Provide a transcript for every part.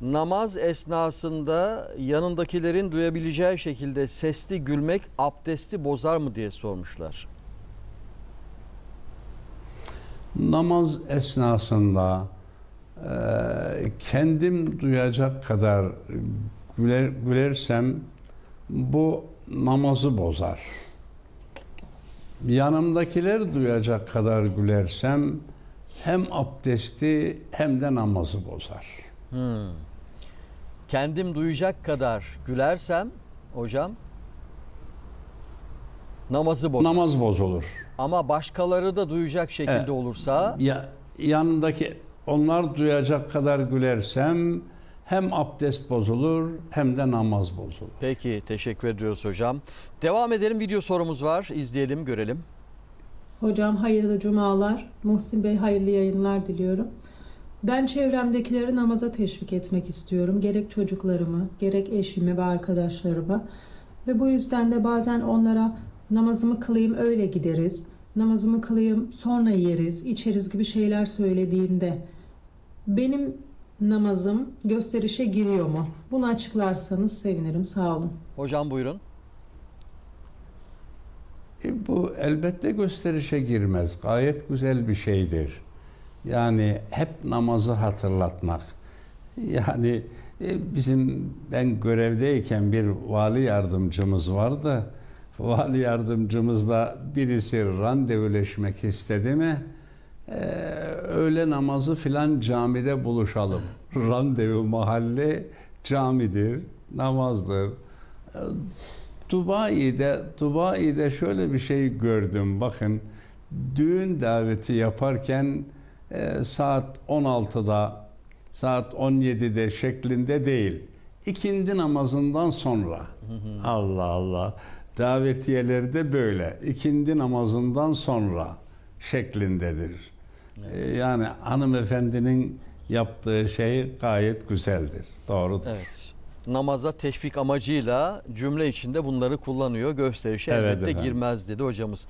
Namaz esnasında yanındakilerin duyabileceği şekilde sesli gülmek abdesti bozar mı diye sormuşlar. namaz esnasında e, kendim duyacak kadar güler, gülersem bu namazı bozar. Yanımdakiler duyacak kadar gülersem hem abdesti hem de namazı bozar. Kendim duyacak kadar gülersem hocam namazı bozar. Namaz bozulur. Ama başkaları da duyacak şekilde Evet. olursa Ya yanındaki onlar duyacak kadar gülersem hem abdest bozulur hem de namaz bozulur. peki teşekkür ediyoruz hocam. Devam edelim video sorumuz var. İzleyelim görelim. Hocam hayırlı cumalar. Muhsin Bey hayırlı yayınlar diliyorum. Ben çevremdekileri namaza teşvik etmek istiyorum. Gerek çocuklarımı, gerek eşimi ve arkadaşlarımı. Ve bu yüzden de bazen onlara namazımı kılayım öyle gideriz. Namazımı kılayım sonra yeriz, içeriz gibi şeyler söylediğimde benim namazım gösterişe giriyor mu? Bunu açıklarsanız sevinirim. Sağ olun. Hocam buyurun. E, bu elbette gösterişe girmez. Gayet güzel bir şeydir. Yani hep namazı hatırlatmak. Yani e, bizim ben görevdeyken bir vali yardımcımız vardı. Vali yardımcımızla birisi randevuleşmek istedi mi? e, öğle namazı filan camide buluşalım. Randevu mahalle camidir, namazdır. E, Dubai'de Dubai'de şöyle bir şey gördüm. Bakın düğün daveti yaparken e, saat 16'da saat 17'de şeklinde değil. ikindi namazından sonra. Allah Allah. Davetiyeleri de böyle. ikindi namazından sonra şeklindedir. E, yani hanımefendinin yaptığı şey gayet güzeldir. Doğrudur. Evet. Namaza teşvik amacıyla cümle içinde bunları kullanıyor. Gösterişe Evet elbette efendim. girmez dedi hocamız.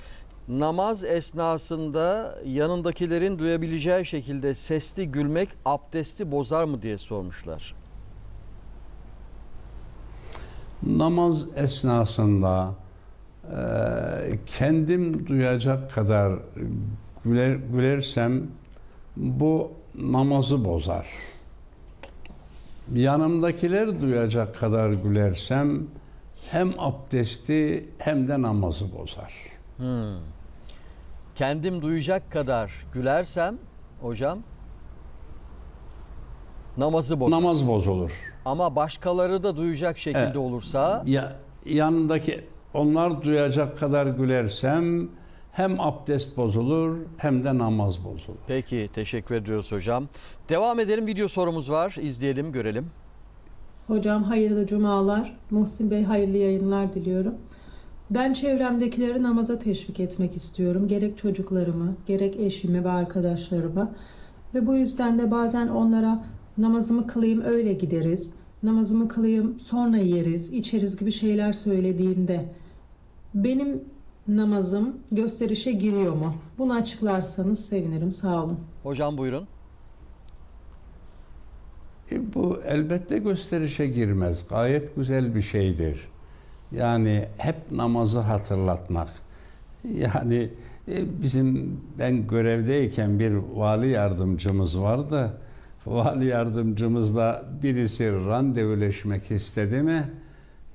Namaz esnasında yanındakilerin duyabileceği şekilde sesli gülmek abdesti bozar mı diye sormuşlar. namaz esnasında e, kendim duyacak kadar güler, gülersem bu namazı bozar. Yanımdakiler duyacak kadar gülersem hem abdesti hem de namazı bozar. Kendim duyacak kadar gülersem hocam namazı bozar. Namaz bozulur. Ama başkaları da duyacak şekilde Evet. olursa Ya yanındaki onlar duyacak kadar gülersem hem abdest bozulur hem de namaz bozulur. peki teşekkür ediyoruz hocam. Devam edelim video sorumuz var. İzleyelim görelim. Hocam hayırlı cumalar. Muhsin Bey hayırlı yayınlar diliyorum. Ben çevremdekileri namaza teşvik etmek istiyorum. Gerek çocuklarımı, gerek eşimi ve arkadaşlarımı. Ve bu yüzden de bazen onlara namazımı kılayım öyle gideriz. Namazımı kılayım sonra yeriz, içeriz gibi şeyler söylediğimde benim namazım gösterişe giriyor mu? Bunu açıklarsanız sevinirim. Sağ olun. Hocam buyurun. E, bu elbette gösterişe girmez. Gayet güzel bir şeydir. Yani hep namazı hatırlatmak. Yani e, bizim ben görevdeyken bir vali yardımcımız vardı. Vali yardımcımızla birisi randevuleşmek istedi mi?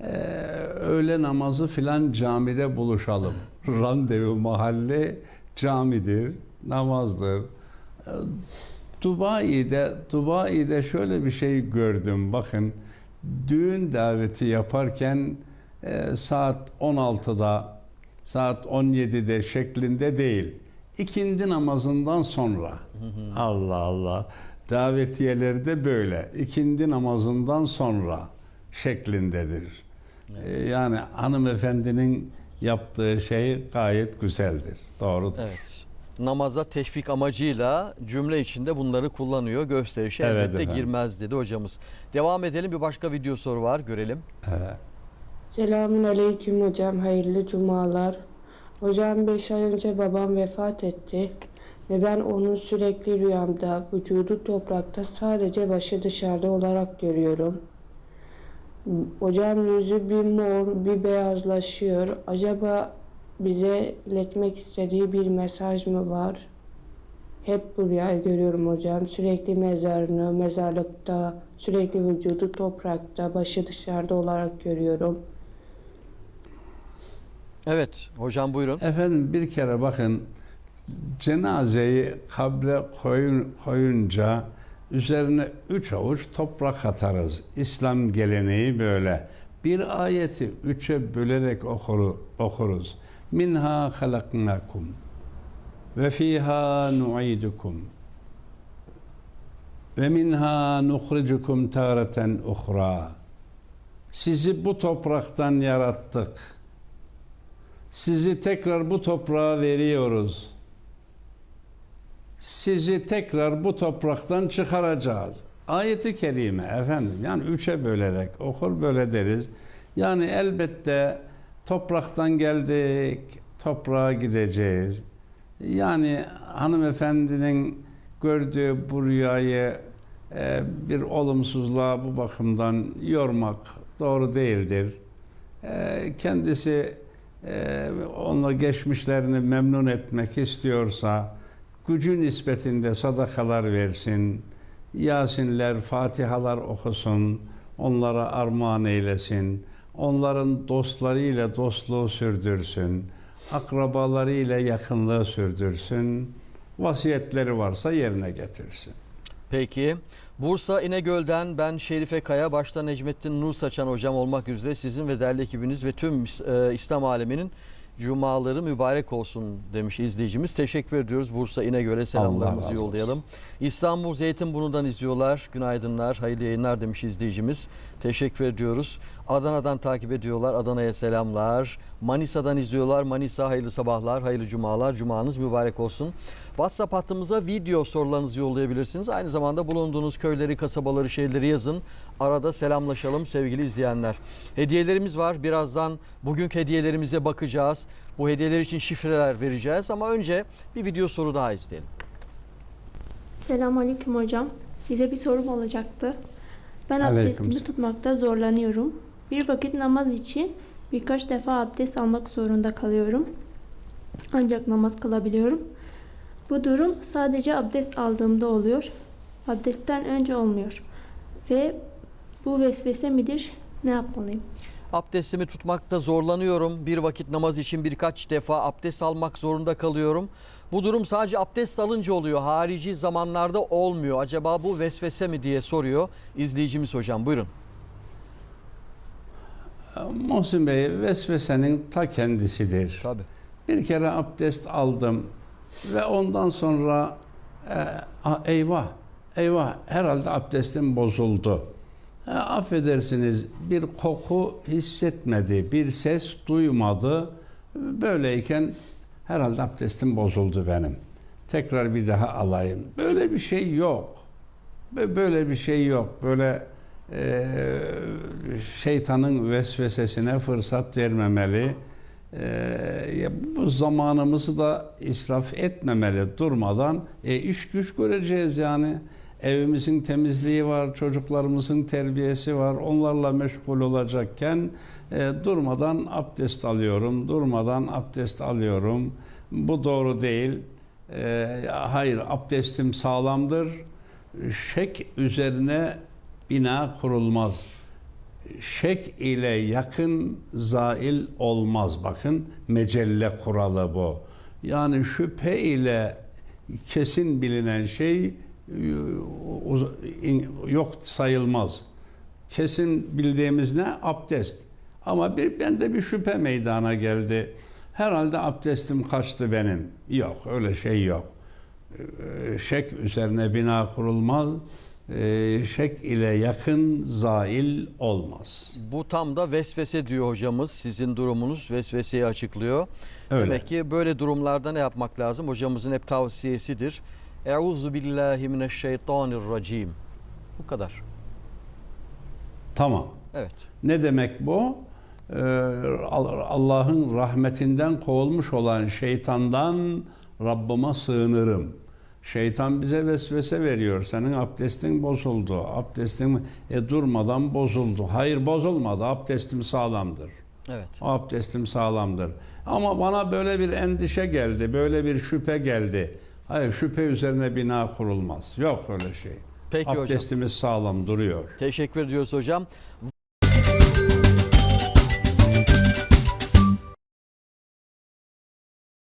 e, öğle namazı filan camide buluşalım. Randevu mahalle camidir, namazdır. E, Dubai'de Dubai'de şöyle bir şey gördüm. Bakın düğün daveti yaparken e, saat 16'da saat 17'de şeklinde değil. ikindi namazından sonra. Allah Allah. Davetiyeleri de böyle. ikindi namazından sonra şeklindedir. E, yani hanımefendinin yaptığı şey gayet güzeldir. Doğrudur. Evet. Namaza teşvik amacıyla cümle içinde bunları kullanıyor. Gösterişe Evet elbette efendim. girmez dedi hocamız. Devam edelim bir başka video soru var görelim. Evet. Selamun aleyküm hocam, hayırlı cumalar. Hocam 5 ay önce babam vefat etti. Ve ben onu sürekli rüyamda, vücudu toprakta sadece başı dışarıda olarak görüyorum. Hocam yüzü bir mor, bir beyazlaşıyor. Acaba bize iletmek istediği bir mesaj mı var? Hep bu rüyayı görüyorum hocam. Sürekli mezarını, mezarlıkta, sürekli vücudu toprakta, başı dışarıda olarak görüyorum. Evet hocam buyurun. Efendim bir kere bakın cenazeyi kabre koyun, koyunca üzerine üç avuç toprak atarız. İslam geleneği böyle. Bir ayeti üçe bölerek okuru, okuruz. Minha halaknakum ve fiha nu'idukum ve minha nukhrijukum tareten uhra. Sizi bu topraktan yarattık. Sizi tekrar bu toprağa veriyoruz. Sizi tekrar bu topraktan çıkaracağız. Ayeti kerime efendim yani üçe bölerek okur böyle deriz. Yani elbette topraktan geldik, toprağa gideceğiz. Yani hanımefendinin gördüğü bu rüyayı e, bir olumsuzluğa bu bakımdan yormak doğru değildir. E, kendisi e, onunla geçmişlerini memnun etmek istiyorsa gücü nispetinde sadakalar versin, Yasinler, Fatihalar okusun, onlara armağan eylesin, onların dostlarıyla dostluğu sürdürsün, akrabalarıyla yakınlığı sürdürsün, vasiyetleri varsa yerine getirsin. Peki. Bursa İnegöl'den ben Şerife Kaya, başta Necmettin Nur Saçan hocam olmak üzere sizin ve değerli ekibiniz ve tüm e, İslam aleminin cumaları mübarek olsun demiş izleyicimiz. Teşekkür ediyoruz. Bursa İnegöl'e selamlarımızı yollayalım. İstanbul Zeytinburnu'ndan izliyorlar. Günaydınlar, hayırlı yayınlar demiş izleyicimiz. Teşekkür ediyoruz. Adana'dan takip ediyorlar. Adana'ya selamlar. Manisa'dan izliyorlar. Manisa hayırlı sabahlar, hayırlı cumalar. Cumanız mübarek olsun. WhatsApp hattımıza video sorularınızı yollayabilirsiniz. Aynı zamanda bulunduğunuz köyleri, kasabaları, şehirleri yazın. Arada selamlaşalım sevgili izleyenler. Hediyelerimiz var. Birazdan bugünkü hediyelerimize bakacağız. Bu hediyeler için şifreler vereceğiz ama önce bir video soru daha izleyelim. Selamünaleyküm hocam. Size bir sorum olacaktı. Ben abdestimi tutmakta zorlanıyorum. Bir vakit namaz için birkaç defa abdest almak zorunda kalıyorum. Ancak namaz kılabiliyorum. Bu durum sadece abdest aldığımda oluyor. Abdestten önce olmuyor. Ve bu vesvese midir? Ne yapmalıyım? Abdestimi tutmakta zorlanıyorum. Bir vakit namaz için birkaç defa abdest almak zorunda kalıyorum. Bu durum sadece abdest alınca oluyor. Harici zamanlarda olmuyor. Acaba bu vesvese mi diye soruyor izleyicimiz hocam. Buyurun. Muhsin Bey vesvesenin ta kendisidir. Tabii. Bir kere abdest aldım ve ondan sonra e, eyvah eyvah herhalde abdestim bozuldu. E, affedersiniz bir koku hissetmedi, bir ses duymadı. Böyleyken herhalde abdestim bozuldu benim. Tekrar bir daha alayım. Böyle bir şey yok. Bö- Böyle bir şey yok. Böyle e, şeytanın vesvesesine fırsat vermemeli. E, bu zamanımızı da israf etmemeli durmadan. E, iş güç göreceğiz yani. Evimizin temizliği var, çocuklarımızın terbiyesi var. Onlarla meşgul olacakken e, durmadan abdest alıyorum, durmadan abdest alıyorum. Bu doğru değil. E, hayır, abdestim sağlamdır. Şek üzerine bina kurulmaz. Şek ile yakın zail olmaz. Bakın mecelle kuralı bu. Yani şüphe ile kesin bilinen şey yok sayılmaz. Kesin bildiğimiz ne? Abdest. Ama bir bende bir şüphe meydana geldi. Herhalde abdestim kaçtı benim. Yok öyle şey yok. Ee, Şek üzerine bina kurulmaz. Ee, Şek ile yakın zail olmaz. Bu tam da vesvese diyor hocamız. Sizin durumunuz vesveseyi açıklıyor. Öyle. Demek ki böyle durumlarda ne yapmak lazım? Hocamızın hep tavsiyesidir. Euzu billahi mineşşeytanirracim. Bu kadar. Tamam. Evet. Ne demek bu? Ee, Allah'ın rahmetinden kovulmuş olan şeytandan Rabbıma sığınırım. Şeytan bize vesvese veriyor. Senin abdestin bozuldu. Abdestin e, durmadan bozuldu. Hayır bozulmadı. Abdestim sağlamdır. Evet. Abdestim sağlamdır. Ama bana böyle bir endişe geldi. Böyle bir şüphe geldi. Hayır şüphe üzerine bina kurulmaz. Yok öyle şey. Peki hocam. Abdestimiz sağlam duruyor. Teşekkür ediyoruz hocam.